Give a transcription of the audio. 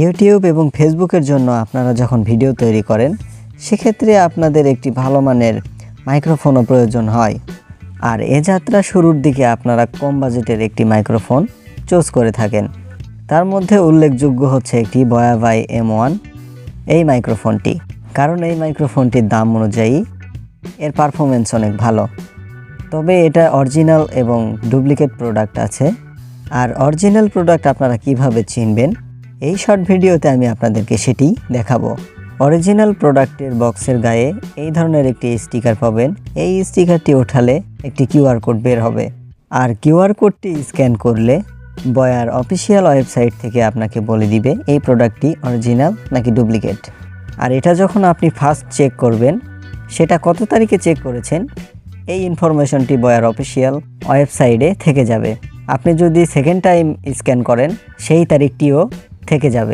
YouTube এবং ফেসবুকের জন্য আপনারা যখন ভিডিও তৈরি করেন, সেক্ষেত্রে আপনাদের একটি ভালো মানের মাইক্রোফোনও প্রয়োজন হয়। আর এ যাত্রা শুরুর দিকে আপনারা কম বাজেটের একটি মাইক্রোফোন চুজ করে থাকেন। তার মধ্যে উল্লেখযোগ্য হচ্ছে একটি বয়াভাই এম ওয়ান এই মাইক্রোফোনটি, কারণ এই মাইক্রোফোনটির দাম অনুযায়ী এর পারফরমেন্স অনেক ভালো। তবে এটা অরিজিনাল এবং ডুপ্লিকেট প্রোডাক্ট আছে। আর অরিজিনাল প্রোডাক্ট আপনারা কীভাবে চিনবেন? এই শর্ট ভিডিওতে আমি আপনাদেরকে সেটি দেখাবো। অরিজিনাল প্রোডাক্টের বক্সের গায়ে এই ধরনের একটি স্টিকার পাবেন। এই স্টিকারটি ওঠালে একটি কিউআর কোড বের হবে। আর কিউআর কোডটি স্ক্যান করলে বয়ার অফিসিয়াল ওয়েবসাইট থেকে আপনাকে বলে দিবে এই প্রোডাক্টটি অরিজিনাল নাকি ডুপ্লিকেট আর এটা যখন আপনি ফার্স্ট চেক করবেন, সেটা কত তারিখে চেক করেছেন? এই ইনফরমেশনটি বয়ার অফিসিয়াল ওয়েবসাইটে থেকে যাবে। আপনি যদি সেকেন্ড টাইম স্ক্যান করেন, সেই তারিখটিও থেকে যাবে।